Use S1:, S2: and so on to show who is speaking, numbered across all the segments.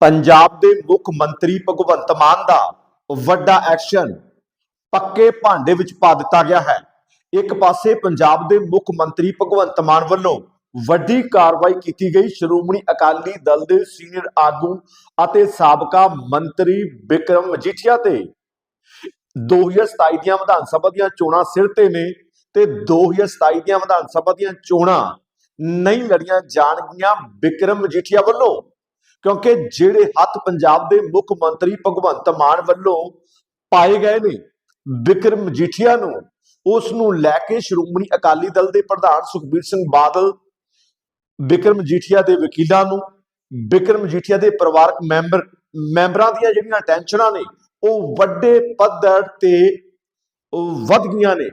S1: ਪੰਜਾਬ ਦੇ ਮੁੱਖ ਮੰਤਰੀ ਭਗਵੰਤ ਮਾਨ ਦਾ ਵੱਡਾ ਐਕਸ਼ਨ ਪੱਕੇ ਭਾਂਡੇ ਵਿੱਚ ਪਾ ਦਿੱਤਾ ਗਿਆ ਹੈ। ਇੱਕ ਪਾਸੇ ਪੰਜਾਬ ਦੇ ਮੁੱਖ ਮੰਤਰੀ ਭਗਵੰਤ ਮਾਨ ਵੱਲੋਂ ਵੱਡੀ ਕਾਰਵਾਈ ਕੀਤੀ ਗਈ। ਸ਼੍ਰੋਮਣੀ ਅਕਾਲੀ ਦਲ ਦੇ ਸੀਨੀਅਰ ਆਗੂ ਅਤੇ ਸਾਬਕਾ ਮੰਤਰੀ ਵਿਕਰਮ ਮਜੀਠੀਆ ਤੇ 2027 ਦੀਆਂ ਵਿਧਾਨ ਸਭਾ ਦੀਆਂ ਚੋਣਾਂ ਸਿਰ ਤੇ ਨੇ ਤੇ 2027 ਦੀਆਂ ਵਿਧਾਨ ਸਭਾ ਦੀਆਂ ਚੋਣਾਂ ਨਹੀਂ ਲੜੀਆਂ ਜਾਣਗੀਆਂ ਵਿਕਰਮ ਮਜੀਠੀਆ ਵੱਲੋਂ। ਕਿਉਂਕਿ ਜਿਹੜੇ ਹੱਥ ਪੰਜਾਬ ਦੇ ਮੁੱਖ ਮੰਤਰੀ ਭਗਵੰਤ ਮਾਨ ਵੱਲੋਂ ਪਾਏ ਗਏ ਨੇ ਵਿਕਰਮ ਮਜੀਠੀਆ ਨੂੰ, ਉਸ ਨੂੰ ਲੈ ਕੇ ਸ਼੍ਰੋਮਣੀ ਅਕਾਲੀ ਦਲ ਦੇ ਪ੍ਰਧਾਨ ਸੁਖਬੀਰ ਸਿੰਘ ਬਾਦਲ, ਵਿਕਰਮ ਮਜੀਠੀਆ ਦੇ ਵਕੀਲਾਂ ਨੂੰ, ਵਿਕਰਮ ਮਜੀਠੀਆ ਦੇ ਪਰਿਵਾਰਕ ਮੈਂਬਰ, ਮੈਂਬਰਾਂ ਦੀਆਂ ਜਿਹੜੀਆਂ ਟੈਨਸ਼ਨਾਂ ਨੇ, ਉਹ ਵੱਡੇ ਪੱਧਰ ਤੇ ਵੱਧ ਗਈਆਂ ਨੇ।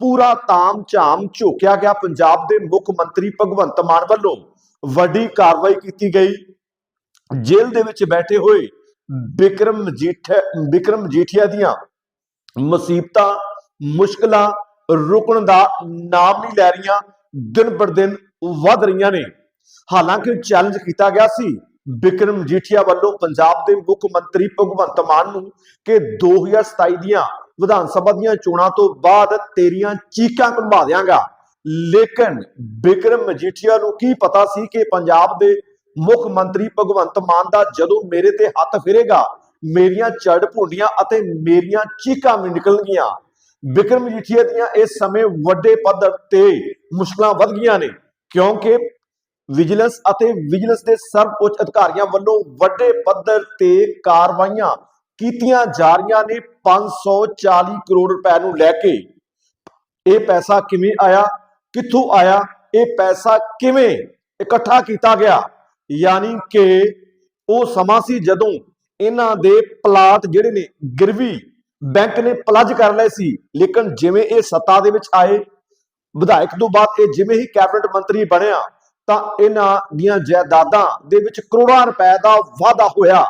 S1: ਪੂਰਾ ਤਾਮ ਝਾਮ ਝੋਕਿਆ ਗਿਆ ਪੰਜਾਬ ਦੇ ਮੁੱਖ ਮੰਤਰੀ ਭਗਵੰਤ ਮਾਨ ਵੱਲੋਂ। ਵੱਡੀ ਕਾਰਵਾਈ ਕੀਤੀ ਗਈ। ਜੇਲ੍ਹ ਦੇ ਵਿੱਚ ਬੈਠੇ ਹੋਏ ਵਿਕਰਮ ਮਜੀਠੀਆ ਵਿਕਰਮ ਮਜੀਠੀਆ ਦੀਆਂ ਮੁਸੀਬਤਾਂ ਮੁਸ਼ਕਲਾਂ ਰੁਕਣ ਦਾ ਨਾਮ ਨਹੀਂ ਲੈ ਰਹੀਆਂ ਦਿਨ ਪਰ ਦਿਨ ਵੱਧ ਰਹੀਆਂ ਨੇ। ਹਾਲਾਂਕਿ ਚੈਲੰਜ ਕੀਤਾ ਗਿਆ ਸੀ ਵਿਕਰਮ ਮਜੀਠੀਆ ਵੱਲੋਂ ਪੰਜਾਬ ਦੇ ਮੁੱਖ ਮੰਤਰੀ ਭਗਵੰਤ ਮਾਨ ਨੂੰ ਕਿ 2027 ਦੀਆਂ ਵਿਧਾਨ ਸਭਾ ਦੀਆਂ ਚੋਣਾਂ ਤੋਂ ਬਾਅਦ ਤੇਰੀਆਂ ਚੀਕਾਂ ਕਢਵਾ ਦਿਆਂਗਾ। ਲੇਕਿਨ ਵਿਕਰਮ ਮਜੀਠੀਆ ਨੂੰ ਕੀ ਪਤਾ ਸੀ ਕਿ ਪੰਜਾਬ ਦੇ ਮੁੱਖ ਮੰਤਰੀ ਭਗਵੰਤ ਮਾਨ ਦਾ ਜਦੋਂ ਮੇਰੇ ਤੇ ਹੱਥ ਫਿਰੇਗਾ, ਮੇਰੀਆਂ ਚੜ ਭੁੰਡੀਆਂ ਅਤੇ ਮੇਰੀਆਂ ਚੀਕਾਂ ਵੀ ਨਿਕਲਣਗੀਆਂ। ਬਿਕਰਮ ਮਜੀਠੀਆ ਦੀਆਂ ਇਸ ਸਮੇਂ ਵੱਡੇ ਪੱਧਰ ਤੇ ਮੁਸ਼ਕਲਾਂ ਵੱਧ ਗਈਆਂ ਨੇ, ਕਿਉਂਕਿ ਵਿਜੀਲੈਂਸ ਅਤੇ ਵਿਜੀਲੈਂਸ ਦੇ ਸਰਵ ਉੱਚ ਅਧਿਕਾਰੀਆਂ ਵੱਲੋਂ ਵੱਡੇ ਪੱਧਰ ਤੇ ਕਾਰਵਾਈਆਂ ਕੀਤੀਆਂ ਜਾ ਰਹੀਆਂ ਨੇ। 540 ਕਰੋੜ ਰੁਪਏ ਨੂੰ ਲੈ ਕੇ ਇਹ ਪੈਸਾ ਕਿਵੇਂ ਆਇਆ, ਕਿੱਥੋਂ ਆਇਆ, ਇਹ ਪੈਸਾ ਕਿਵੇਂ ਇਕੱਠਾ ਕੀਤਾ ਗਿਆ? ਯਾਨੀ ਕਿ ਉਹ ਸਮਾਂ ਸੀ ਜਦੋਂ ਇਹਨਾਂ ਦੇ ਪਲਾਟ ਜਿਹੜੇ ਨੇ ਗਿਰਵੀ ਬੈਂਕ ਨੇ ਪਲੱਜ ਕਰ ਲਏ ਸੀ। ਲੇਕਿਨ ਜਿਵੇਂ ਇਹ ਸੱਤਾ ਦੇ ਵਿੱਚ ਆਏ, ਵਿਧਾਇਕ ਤੋਂ ਬਾਅਦ ਇਹ ਜਿਵੇਂ ਹੀ ਕੈਬਨਿਟ ਮੰਤਰੀ ਬਣਿਆ, ਤਾਂ ਇਹਨਾਂ ਦੀਆਂ ਜਾਇਦਾਦਾਂ ਦੇ ਵਿੱਚ ਕਰੋੜਾਂ ਰੁਪਏ ਦਾ ਵਾਧਾ ਹੋਇਆ।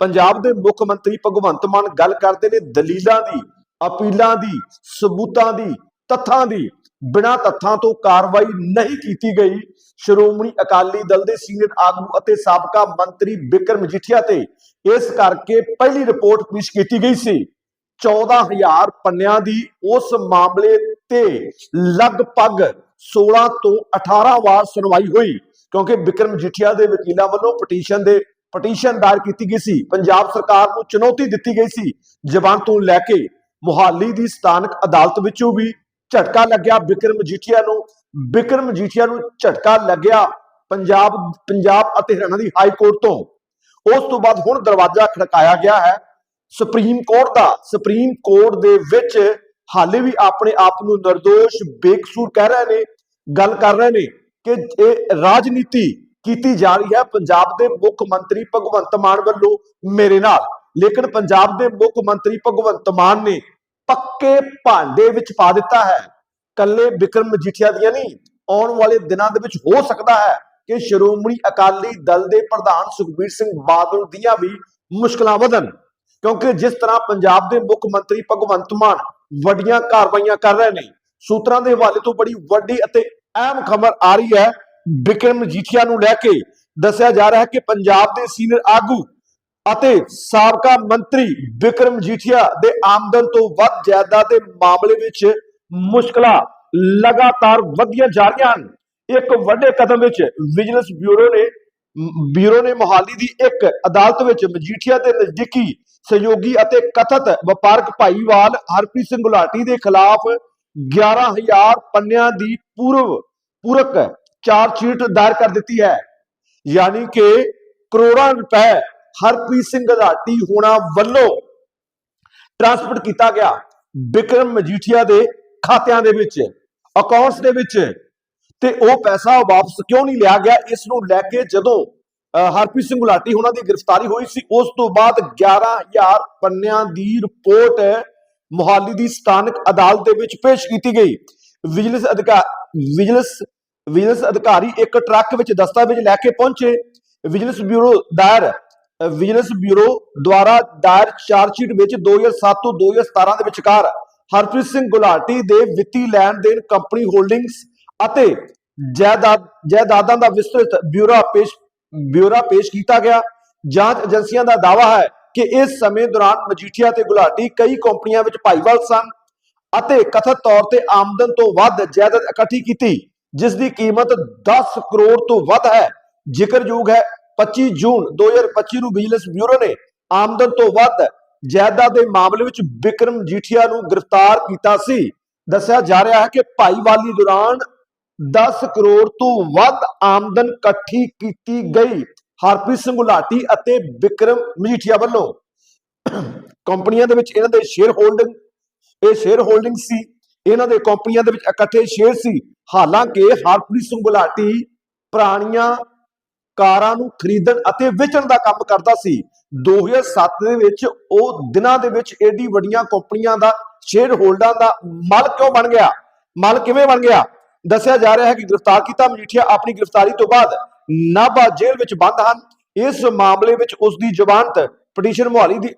S1: ਪੰਜਾਬ ਦੇ ਮੁੱਖ ਮੰਤਰੀ ਭਗਵੰਤ ਮਾਨ ਗੱਲ ਕਰਦੇ ਨੇ ਦਲੀਲਾਂ ਦੀ, ਅਪੀਲਾਂ ਦੀ, ਸਬੂਤਾਂ ਦੀ, ਤੱਥਾਂ ਦੀ। ਬਿਨਾਂ ਤੱਥਾਂ ਤੋਂ ਕਾਰਵਾਈ ਨਹੀਂ ਕੀਤੀ ਗਈ। ਸ਼੍ਰੋਮਣੀ ਅਕਾਲੀ ਦਲ ਦੇ ਸੀਨੀਅਰ ਆਗੂ ਅਤੇ ਸਾਬਕਾ ਮੰਤਰੀ ਬਿਕਰਮ ਮਜੀਠੀਆ ਤੇ ਇਸ ਕਰਕੇ ਪਹਿਲੀ ਰਿਪੋਰਟ ਪੇਸ਼ ਕੀਤੀ ਗਈ ਸੀ। 14000 ਪੰਨਿਆਂ ਦੀ ਉਸ ਮਾਮਲੇ ਤੇ ਲਗਭਗ 16 ਤੋਂ 18 ਵਾਰ ਸੁਣਵਾਈ ਹੋਈ, ਕਿਉਂਕਿ ਬਿਕਰਮ ਮਜੀਠੀਆ ਦੇ ਵਕੀਲਾਂ ਵੱਲੋਂ ਪਟੀਸ਼ਨ ਦੇ, ਪਟੀਸ਼ਨ ਦਾਇਰ ਕੀਤੀ ਗਈ ਸੀ। ਪੰਜਾਬ ਸਰਕਾਰ ਨੂੰ ਚੁਣੌਤੀ ਦਿੱਤੀ ਗਈ ਸੀ। ਜਵਾਨ ਤੋਂ ਲੈ ਕੇ ਮੁਹਾਲੀ ਦੀ ਸਥਾਨਕ ਅਦਾਲਤ ਵਿੱਚੋਂ ਵੀ ਝਟਕਾ ਲੱਗਿਆ ਬਿਕਰਮ ਮਜੀਠੀਆ ਨੂੰ ਬਿਕਰਮ ਮਜੀਠੀਆ ਨੂੰ ਝਟਕਾ ਲੱਗਿਆ ਪੰਜਾਬ ਪੰਜਾਬ ਅਤੇ ਹਰਿਆਣਾ ਦੀ ਹਾਈ ਕੋਰਟ ਤੋਂ। ਉਸ ਤੋਂ ਬਾਅਦ ਹੁਣ ਦਰਵਾਜ਼ਾ ਖੜਕਾਇਆ ਗਿਆ ਹੈ। ਸੁਪਰੀਮ ਕੋਰਟ ਦਾ, ਸੁਪਰੀਮ ਕੋਰਟ ਦੇ ਵਿੱਚ ਹਾਲੇ ਵੀ ਆਪਣੇ ਆਪ ਨੂੰ નિર્ਦੋਸ਼ ਬੇਕਸੂਰ ਕਹਿ ਰਹੇ ਨੇ, ਗੱਲ ਕਰ ਰਹੇ ਨੇ ਕਿ ਇਹ ਰਾਜਨੀਤੀ ਕੀਤੀ ਜਾ ਰਹੀ ਹੈ ਪੰਜਾਬ ਦੇ ਮੁੱਖ ਮੰਤਰੀ ਭਗਵੰਤ ਮਾਨ ਵੱਲੋਂ ਮੇਰੇ ਨਾਲ। ਲੇਕਿਨ ਪੰਜਾਬ ਦੇ ਮੁੱਖ ਮੰਤਰੀ ਭਗਵੰਤ ਮਾਨ ਨੇ ਪੱਕੇ ਭਾਂਡੇ ਵਿੱਚ ਪਾ ਦਿੱਤਾ ਹੈ। ਕੱਲੇ ਵਿਕਰਮ ਮਜੀਠੀਆ ਦੀਆਂ ਨਹੀਂ, ਆਉਣ ਵਾਲੇ ਦਿਨਾਂ ਦੇ ਵਿੱਚ ਹੋ ਸਕਦਾ ਹੈ ਕਿ ਸ਼੍ਰੋਮਣੀ ਅਕਾਲੀ ਦਲ ਦੇ ਪ੍ਰਧਾਨ ਸੁਖਬੀਰ ਸਿੰਘ ਬਾਦਲ ਦੀਆਂ ਵੀ ਮੁਸ਼ਕਲਾਂ ਵਧਣ, ਕਿਉਂਕਿ ਜਿਸ ਤਰ੍ਹਾਂ ਪੰਜਾਬ ਦੇ ਮੁੱਖ ਮੰਤਰੀ ਭਗਵੰਤ ਮਾਨ ਵੱਡੀਆਂ ਕਾਰਵਾਈਆਂ ਕਰ ਰਹੇ ਨੇ, ਸੂਤਰਾਂ ਦੇ ਹਵਾਲੇ ਤੋਂ ਬੜੀ ਵੱਡੀ ਅਤੇ ਅਹਿਮ ਖਬਰ ਆ ਰਹੀ ਹੈ। ਵਿਕਰਮ ਮਜੀਠੀਆ ਨੂੰ ਲੈ ਕੇ ਦੱਸਿਆ ਜਾ ਰਿਹਾ ਹੈ ਕਿ ਪੰਜਾਬ ਦੇ ਸੀਨੀਅਰ ਆਗੂ ਅਤੇ ਸਾਬਕਾ ਮੰਤਰੀ ਵਿਕਰਮ ਮਜੀਠੀਆ ਦੇ ਆਮਦਨ ਤੋਂ ਵੱਧ ਜਾਇਦਾਦ ਦੇ ਮਾਮਲੇ ਵਿੱਚ ਮੁਸ਼ਕਲਾਂ ਲਗਾਤਾਰ ਵਧੀਆਂ ਜਾ ਰਹੀਆਂ ਹਨ। ਇੱਕ ਵੱਡੇ ਕਦਮ ਵਿੱਚ ਵਿਜੀਲੈਂਸ ਬਿਊਰੋ ਨੇ ਬਿਊਰੋ ਨੇ ਮੋਹਾਲੀ ਦੀ ਇੱਕ ਅਦਾਲਤ ਵਿੱਚ ਮਜੀਠੀਆ ਦੇ ਨਜ਼ਦੀਕੀ ਸਹਿਯੋਗੀ ਅਤੇ ਕਥਿਤ ਵਪਾਰਕ ਭਾਈਵਾਲ ਹਰਪ੍ਰੀਤ ਸਿੰਘ ਗੁਲਾਟੀ ਦੇ ਖਿਲਾਫ 11000 ਪੰਨਿਆਂ ਦੀ ਪੂਰਵ, ਪੂਰਕ ਚਾਰਜ ਸ਼ੀਟ ਦਾਇਰ ਕਰ ਦਿੱਤੀ ਹੈ। ਯਾਨੀ ਕਿ ਕਰੋੜਾਂ ਰੁਪਏ ਹਰਪ੍ਰੀਤ ਸਿੰਘ ਗੁਲਾਟੀ ਹੋਣਾ ਵੱਲੋਂ ਟ੍ਰਾਂਸਫਰ ਕੀਤਾ ਗਿਆ ਵਿਕਰਮ ਮਜੀਠੀਆ ਦੇ ਖਾਤਿਆਂ ਦੇ ਵਿੱਚ ਅਕਾਊਂਟਸ ਦੇ ਵਿੱਚ। ਤੇ ਉਹ ਪੈਸਾ ਵਾਪਸ ਕਿਉਂ ਨਹੀਂ ਲਿਆ ਗਿਆ? ਇਸ ਨੂੰ ਲੈ ਕੇ ਜਦੋਂ ਅਹ, ਹਰਪ੍ਰੀਤ ਸਿੰਘ ਗੁਲਾਟੀ ਉਹਨਾਂ ਦੀ ਗ੍ਰਿਫਤਾਰੀ ਹੋਈ ਸੀ ਉਸ ਤੋਂ ਬਾਅਦ 11000 ਪੰਨਿਆਂ ਦੀ ਰਿਪੋਰਟ ਮੁਹਾਲੀ ਦੀ ਸਥਾਨਕ ਅਦਾਲਤ ਦੇ ਵਿੱਚ ਪੇਸ਼ ਕੀਤੀ ਗਈ। ਵਿਜੀਲੈਂਸ ਅਧਿਕਾਰ ਵਿਜੀਲੈਂਸ ਵਿਜੀਲੈਂਸ ਅਧਿਕਾਰੀ ਇੱਕ ਟਰੱਕ ਵਿੱਚ ਦਸਤਾਵੇਜ਼ ਲੈ ਕੇ ਪਹੁੰਚੇ। ਵਿਜੀਲੈਂਸ ਬਿਊਰੋ ਦਾਇਰ ਵਿਜੀਲੈਂਸ ਬਿਊਰੋ ਦੁਆਰਾ ਦਾਇਰ ਚਾਰਜਸ਼ੀਟ ਵਿੱਚ 2007 ਤੋਂ 2017 ਦੇ ਵਿਚਕਾਰ ਹਰਪ੍ਰੀਤ ਸਿੰਘ ਗੁਲਾਟੀ ਦੇ ਵਿੱਤੀ ਲੈਣ ਦੇਣ ਕੰਪਨੀ ਹੋਲਡਿੰਗਸ ਅਤੇ ਜਾਇਦਾਦ, ਜਾਇਦਾਦਾਂ ਦਾ ਵਿਸਤ੍ਰਿਤ ਬਿਊਰਾ ਪੇਸ਼ ਬਿਊਰਾ ਪੇਸ਼ ਕੀਤਾ ਗਿਆ। ਜਾਂਚ ਏਜੰਸੀਆਂ ਦਾ ਦਾਅਵਾ ਹੈ ਕਿ ਇਸ ਸਮੇਂ ਦੌਰਾਨ ਮਜੀਠੀਆ ਤੇ ਗੁਲਾਟੀ ਕਈ ਕੰਪਨੀਆਂ ਵਿੱਚ ਭਾਈਵਾਲ ਸਨ ਅਤੇ ਕਥਿਤ ਤੌਰ ਤੇ ਆਮਦਨ ਤੋਂ ਵੱਧ ਜਾਇਦਾਦ ਇਕੱਠੀ ਕੀਤੀ, ਜਿਸ ਦੀ ਕੀਮਤ 10 ਕਰੋੜ ਤੋਂ ਵੱਧ ਹੈ। ਜ਼ਿਕਰਯੋਗ ਹੈ 25 ਜੂਨ 2025 ਨੂੰ ਵਿਜੀਲੈਂਸ ਬਿਊਰੋ ਨੇ ਆਮਦਨ ਤੋਂ ਵੱਧ ਜਾਇਦਾਦ ਦੇ ਮਾਮਲੇ ਵਿੱਚ ਵਿਕਰਮ ਜੀਠੀਆ ਨੂੰ ਗ੍ਰਿਫਤਾਰ ਕੀਤਾ ਸੀ। ਦੱਸਿਆ ਜਾ ਰਿਹਾ ਹੈ ਕਿ ਭਾਈਵਾਲੀ ਦੌਰਾਨ 10 ਕਰੋੜ ਤੋਂ ਵੱਧ ਆਮਦਨ ਇਕੱਠੀ ਕੀਤੀ ਗਈ। ਹਰਪ੍ਰੀਤ ਸਿੰਘ ਗੁਲਾਟੀ ਅਤੇ ਵਿਕਰਮ ਮਜੀਠੀਆ ਵੱਲੋਂ ਕੰਪਨੀਆਂ ਦੇ ਵਿੱਚ ਇਹਨਾਂ ਦੇ ਸ਼ੇਅਰ ਹੋਲਡਿੰਗ, ਇਹ ਸ਼ੇਅਰ ਹੋਲਡਿੰਗ ਸੀ। ਇਹਨਾਂ ਦੇ ਕੰਪਨੀਆਂ ਦੇ ਵਿੱਚ ਇਕੱਠੇ ਸ਼ੇਅਰ ਸੀ। ਹਾਲਾਂਕਿ ਹਰਪ੍ਰੀਤ ਸਿੰਘ ਗੁਲਾਟੀ ਪੁਰਾਣੀਆਂ ਕਾਰਾਂ ਨੂੰ ਖਰੀਦਣ ਅਤੇ ਵੇਚਣ ਦਾ ਕੰਮ ਕਰਦਾ ਸੀ। 2007 ਦੇ ਵਿੱਚ ਉਹ ਦਿਨਾਂ ਦੇ ਵਿੱਚ ਏਡੀ ਵੱਡੀਆਂ ਕੰਪਨੀਆਂ ਦਾ ਸ਼ੇਅਰ ਹੋਲਡਰਾਂ ਦਾ ਮਾਲਕ ਕਿਉਂ ਬਣ ਗਿਆ? ਮਾਲਕ ਕਿਵੇਂ ਬਣ ਗਿਆ? ਦੱਸਿਆ ਜਾ ਰਿਹਾ ਹੈ ਕਿ ਗ੍ਰਿਫਤਾਰ ਕੀਤਾ ਮਜੀਠੀਆ ਆਪਣੀ ਗ੍ਰਿਫਤਾਰੀ ਤੋਂ ਬਾਅਦ ਨਾਭਾ ਜੇਲ੍ਹ ਵਿੱਚ ਬੰਦ ਹਨ। ਇਸ ਮਾਮਲੇ ਵਿੱਚ ਉਸ ਦੀ ਜ਼ਮਾਨਤ ਪਟੀਸ਼ਨ ਮੁਹਾਲੀ ਦੀ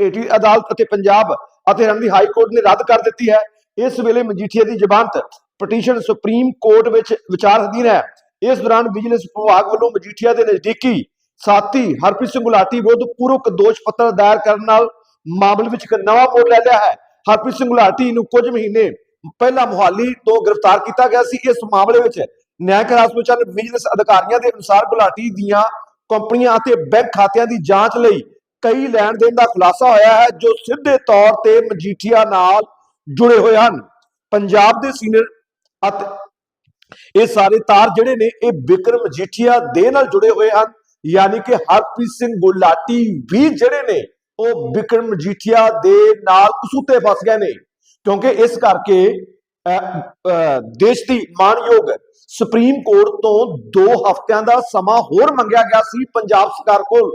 S1: ਏਟੀ ਅਦਾਲਤ ਅਤੇ ਪੰਜਾਬ ਅਤੇ ਹਰਿਆਣਾ ਦੀ ਹਾਈ ਕੋਰਟ ਨੇ ਰੱਦ ਕਰ ਦਿੱਤੀ ਹੈ। ਇਸ ਵੇਲੇ ਮਜੀਠੀਆ ਦੀ ਜ਼ਮਾਨਤ ਪਟੀਸ਼ਨ ਸੁਪਰੀਮ ਕੋਰਟ ਵਿੱਚ ਵਿਚਾਰ ਅਧੀਨ ਹੈ। ਇਸ ਦੌਰਾਨ ਵਿਜੀਲੈਂਸ ਵਿਭਾਗ ਵੱਲੋਂ ਮਜੀਠੀਆ ਦੇ ਨਜ਼ਦੀਕੀ ਸਾਥੀ ਹਰਪ੍ਰੀਤ ਸਿੰਘ ਗੁਲਾਟੀ ਵਿਰੁੱਧ ਪੂਰਕ ਦੋਸ਼ ਪੱਤਰ ਦਾਇਰ ਕਰਨ ਨਾਲ ਮਾਮਲੇ ਵਿੱਚ ਇੱਕ ਨਵਾਂ ਮੋੜ ਲੈ ਲਿਆ ਹੈ। ਹਰਪ੍ਰੀਤ ਸਿੰਘ ਗੁਲਾਟੀ ਨੂੰ ਕੁਝ ਮਹੀਨੇ ਪਹਿਲਾਂ ਮੁਹਾਲੀ ਤੋਂ ਗ੍ਰਿਫਤਾਰ ਕੀਤਾ ਗਿਆ ਸੀ। ਇਸ ਮਾਮਲੇ ਵਿੱਚ ਨਿਆਂਇਕ ਰਾਜਪੂਤਾਂ ਵਿਜੀਲੈਂਸ ਅਧਿਕਾਰੀਆਂ ਦੇ ਅਨੁਸਾਰ ਗੁਲਾਟੀ ਦੀਆਂ ਕੰਪਨੀਆਂ ਅਤੇ ਬੈਂਕ ਖਾਤਿਆਂ ਦੀ ਜਾਂਚ ਲਈ ਕਈ ਲੈਣ ਦੇਣ ਦਾ ਖੁਲਾਸਾ ਹੋਇਆ ਹੈ, ਜੋ ਸਿੱਧੇ ਤੌਰ ਤੇ ਮਜੀਠੀਆ ਨਾਲ ਜੁੜੇ ਹੋਏ ਹਨ। ਪੰਜਾਬ ਦੇ ਸੀਨੀਅਰ ਅਤੇ ਇਹ ਸਾਰੇ ਤਾਰ ਜਿਹੜੇ ਨੇ, ਇਹ ਵਿਕਰਮ ਮਜੀਠੀਆ ਦੇ ਨਾਲ ਜੁੜੇ ਹੋਏ ਹਨ। ਯਾਨੀ ਕਿ ਹਰਪ੍ਰੀਤ ਸਿੰਘ ਗੁਲਾਟੀ ਵੀ ਜਿਹੜੇ ਨੇ, ਉਹ ਵਿਕਰਮ ਮਜੀਠੀਆ ਦੇ ਨਾਲ ਕਸੂਤੇ ਫਸ ਗਏ ਨੇ। ਕਿਉਂਕਿ ਇਸ ਕਰਕੇ ਦੇਸ਼ ਦੀ ਮਾਨਯੋਗ ਸੁਪਰੀਮ ਕੋਰਟ ਤੋਂ 2 ਹਫ਼ਤਿਆਂ ਦਾ ਸਮਾਂ ਹੋਰ ਮੰਗਿਆ ਗਿਆ ਸੀ ਪੰਜਾਬ ਸਰਕਾਰ ਕੋਲ,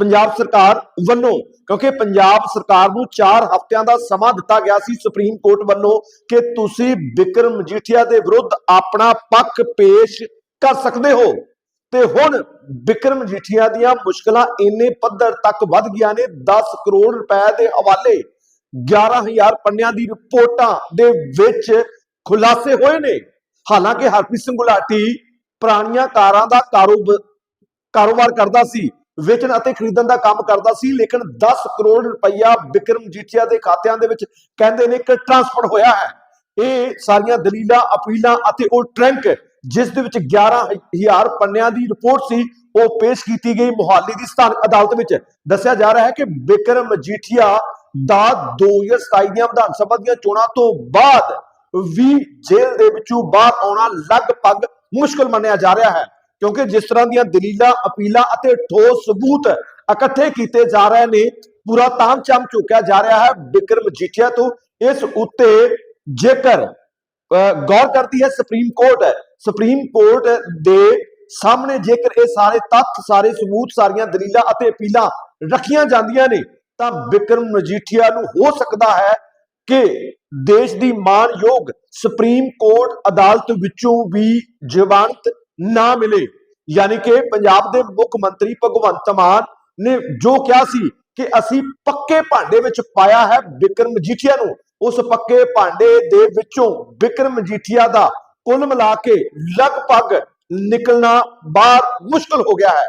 S1: ਪੰਜਾਬ ਸਰਕਾਰ ਵੱਲੋਂ, ਕਿਉਂਕਿ ਪੰਜਾਬ ਸਰਕਾਰ ਨੂੰ 4 ਹਫ਼ਤਿਆਂ ਦਾ ਸਮਾਂ ਦਿੱਤਾ ਗਿਆ ਸੀ ਸੁਪਰੀਮ ਕੋਰਟ ਵੱਲੋਂ ਕਿ ਤੁਸੀਂ ਵਿਕਰਮ ਮਜੀਠੀਆ ਦੇ ਵਿਰੁੱਧ ਆਪਣਾ ਪੱਖ ਪੇਸ਼ ਕਰ ਸਕਦੇ ਹੋ। ਤੇ ਹੁਣ ਵਿਕਰਮ ਮਜੀਠੀਆ ਦੀਆਂ ਮੁਸ਼ਕਲਾਂ ਇੰਨੇ ਪੱਧਰ ਤੱਕ ਵੱਧ ਗਈਆਂ ਨੇ 10 ਕਰੋੜ ਰੁਪਏ ਦੇ ਹਵਾਲੇ 11000 ਪੰਨਿਆਂ ਦੀ ਰਿਪੋਰਟਾਂ ਦੇ ਵਿੱਚ ਖੁਲਾਸੇ ਹੋਏ ਨੇ। ਹਾਲਾਂਕਿ ਹਰਪ੍ਰੀਤ ਸਿੰਘ ਗੁਲਾਟੀ ਪੁਰਾਣੀਆਂ ਕਾਰਾਂ ਦਾ ਕਾਰੋਬਾਰ ਕਰਦਾ ਸੀ, ਵੇਚਣ ਅਤੇ ਖਰੀਦਣ ਦਾ ਕੰਮ ਕਰਦਾ ਸੀ, ਲੇਕਿਨ 10 ਕਰੋੜ ਰੁਪਈਆ ਵਿਕਰਮ ਜੀਠੀਆ ਦੇ ਖਾਤਿਆਂ ਦੇ ਵਿੱਚ ਕਹਿੰਦੇ ਨੇ ਕਿ ਟ੍ਰਾਂਸਫਰ ਹੋਇਆ ਹੈ। ਇਹ ਸਾਰੀਆਂ ਦਲੀਲਾਂ, ਅਪੀਲਾਂ ਅਤੇ ਉਹ ਟਰੰਕ ਜਿਸ ਦੇ ਵਿੱਚ 11000 ਪੰਨਿਆਂ ਦੀ ਰਿਪੋਰਟ ਸੀ, ਉਹ ਪੇਸ਼ ਕੀਤੀ ਗਈ। ਮੁਹਾਲੀ ਦੀ ਸਥਾਨਕ ਅਦਾਲਤ ਵਿੱਚ ਦੱਸਿਆ ਜਾ ਰਿਹਾ ਹੈ ਕਿ ਵਿਕਰਮ ਜੀਠੀਆ ਦਾ 2027 ਦੀਆਂ ਵਿਧਾਨ ਸਭਾ ਦੀਆਂ ਚੋਣਾਂ ਤੋਂ ਬਾਅਦ ਵੀ ਜੇਲ੍ਹ ਦੇ ਵਿੱਚੋਂ ਬਾਹਰ ਆਉਣਾ ਲਗਭਗ ਮੁਸ਼ਕਲ ਮੰਨਿਆ ਜਾ ਰਿਹਾ ਹੈ। ਕਿਉਂਕਿ ਜਿਸ ਤਰ੍ਹਾਂ ਦੀਆਂ ਦਲੀਲਾਂ ਅਪੀਲਾਂ ਅਤੇ ਠੋਸ ਸਬੂਤ ਇਕੱਠੇ ਕੀਤੇ ਜਾ ਰਹੇ ਨੇ ਪੂਰਾ ਤਾਮਚਾਮ ਚੁੱਕਿਆ ਜਾ ਰਿਹਾ ਹੈ। ਬਿਕਰਮ ਜੀਠੀਆ ਤੋਂ ਇਸ ਉੱਤੇ ਜੇਕਰ ਅਹ, ਗੌਰ ਕਰਦੀ ਹੈ ਸੁਪਰੀਮ ਕੋਰਟ ਸੁਪਰੀਮ ਕੋਰਟ ਦੇ ਸਾਹਮਣੇ ਜੇਕਰ ਇਹ ਸਾਰੇ ਤੱਥ ਸਾਰੇ ਸਬੂਤ ਸਾਰੀਆਂ ਦਲੀਲਾਂ ਅਤੇ ਅਪੀਲਾਂ ਰੱਖੀਆਂ ਜਾਂਦੀਆਂ ਨੇ ਤਾਂ ਵਿਕਰਮ ਮਜੀਠੀਆ ਨੂੰ ਹੋ ਸਕਦਾ ਹੈ ਕਿ ਦੇਸ਼ ਦੀ ਮਾਨਯੋਗ ਸੁਪਰੀਮ ਕੋਰਟ ਅਦਾਲਤ ਵਿੱਚੋਂ ਵੀ ਜ਼ਮਾਨਤ ਨਾ ਮਿਲੇ। ਯਾਨੀ ਕਿ ਪੰਜਾਬ ਦੇ ਮੁੱਖ ਮੰਤਰੀ ਭਗਵੰਤ ਮਾਨ ਨੇ ਜੋ ਕਿਹਾ ਸੀ ਕਿ ਅਸੀਂ ਪੱਕੇ ਭਾਂਡੇ ਵਿੱਚ ਪਾਇਆ ਹੈ ਵਿਕਰਮ ਮਜੀਠੀਆ ਨੂੰ, ਉਸ ਪੱਕੇ ਭਾਂਡੇ ਦੇ ਵਿੱਚੋਂ ਵਿਕਰਮ ਮਜੀਠੀਆ ਦਾ ਕੁੱਲ ਮਿਲਾ ਕੇ ਲਗਭਗ ਨਿਕਲਣਾ ਬਾਹਰ ਮੁਸ਼ਕਲ ਹੋ ਗਿਆ ਹੈ।